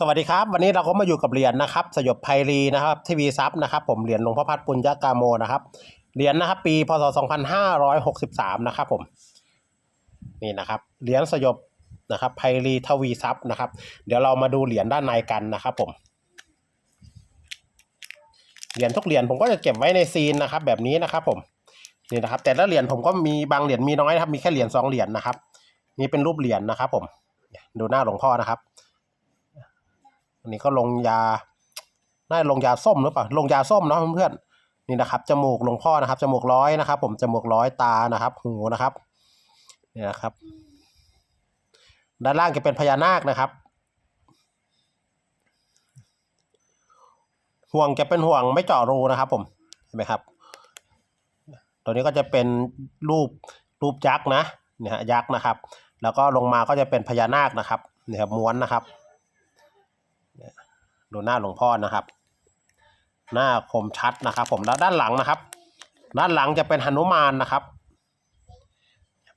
สวัสดีครับ วันนี้เราก็มาอยู่กับเหรียญนะครับ สยบไพรีนะครับทีวีซับนะครับ ผมเหรียญหลวงพ่อพัดปุญญากาโมนะครับเหรียญนะครับ ปีพศ 2563 นะครับ ผมนี่นะครับเหรียญสยบนะครับไพรีทวีซับนะครับ เดี๋ยวเรามาดูเหรียญด้านในกันนะครับ ผมเหรียญทุกเหรียญผมก็จะเก็บไว้ในซีนนะครับ แบบนี้นะครับ ผมนี่นะครับ แต่ละเหรียญผมก็มีบางเหรียญมีน้อยนะครับ มีแค่เหรียญสองเหรียญนะครับนี่เป็นรูปเหรียญนะครับ ผมดูหน้าหลวงพ่อนะครับ อันนี้ก็ลงยาน่าจะลงยาส้มหรือเปล่า ลงยาส้มเนาะเพื่อนๆ นี่นะครับ จมูกหลวงพ่อนะครับ จมูกร้อยนะครับ ผม จมูกร้อยตานะครับ หูนะครับนี่นะครับ ด้านล่างจะเป็นพญานาคนะครับ ห่วงจะเป็นห่วงไม่เจาะรูนะครับ ผม เห็นไหมครับ ตัวนี้ก็จะเป็นรูปรูปยักษ์นะ เนี่ยฮะยักษ์นะครับ แล้วก็ลงมาก็จะเป็นพญานาคนะครับ เนี่ยครับม้วนนะครับ ดูหน้าหลวงพ่อนะครับ หน้าคมชัดนะครับ ผมแล้วด้านหลังนะครับ ด้านหลังจะเป็นหนุมานนะครับ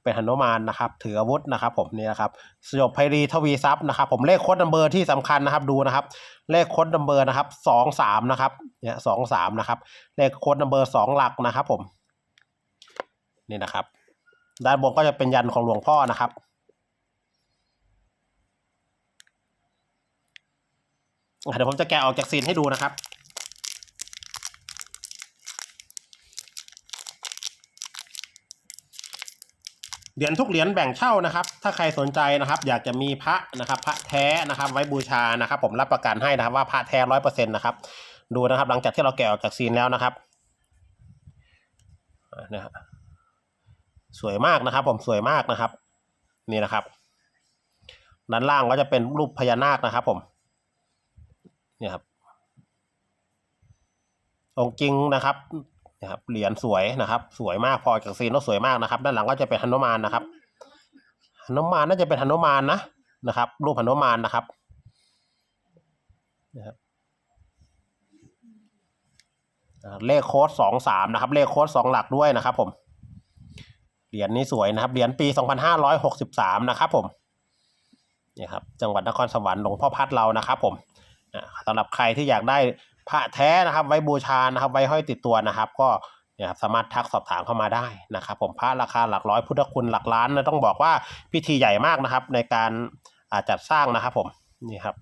เป็นหนุมานนะครับ ถืออาวุธนะครับ ผมนี่นะครับสยบไพรีทวีทรัพย์นะครับ ผมเลขโค้ดนัมเบอร์ที่สำคัญนะครับดูนะครับ เลขโค้ดนัมเบอร์นะครับสองสามนะครับเนี่ยสองสามนะครับ เลขโค้ดนัมเบอร์สองหลักนะครับ ผมนี่นะครับ ด้านบนก็จะเป็นยันของหลวงพ่อนะครับ อะ เดี๋ยวผมจะแกะออกจากซีนให้ดูนะครับ เหรียญทุกเหรียญแบ่งเช่านะครับ ถ้าใครสนใจนะครับ อยากจะมีพระนะครับ พระแท้นะครับ ไว้บูชานะครับ ผมรับประกันให้นะครับ ว่าพระแท้ร้อยเปอร์เซ็นต์นะครับ ดูนะครับ หลังจากที่เราแกะออกจากซีนแล้วนะครับอะนะฮะสวยมากนะครับ ผมสวยมากนะครับ นี่นะครับ ด้านล่างก็จะเป็นรูปพญานาคนะครับ ผม เนี่ยครับองค์จริงนะครับนะครับเหรียญสวยนะครับ สวยมากพอจากซีนแล้วสวยมากนะครับ ด้านหลังก็จะเป็นหนุมานนะครับหนุมานน่าจะเป็นหนุมานนะนะครับ รูปหนุมานนะครับนะครับเลขโค้ดสองสามนะครับ เลขโค้ดสองหลักด้วยนะครับ ผม เหรียญนี้สวยนะครับ เหรียญปีสองพันห้าร้อยหกสิบสามนะครับ ผมเนี่ยครับ จังหวัดนครสวรรค์หลวงพ่อพัดเรานะครับ ผม สำหรับใครที่อยากได้พระแท้นะครับ ไว้บูชานะครับ ไว้ห้อยติดตัวนะครับ ก็เนี่ยครับสามารถทักสอบถามเข้ามาได้นะครับ ผมพระราคาหลักร้อยพุทธคุณหลักล้านนะต้องบอกว่าพิธีใหญ่มากนะครับ ในการาจัดสร้างนะครับผมนี่ครับ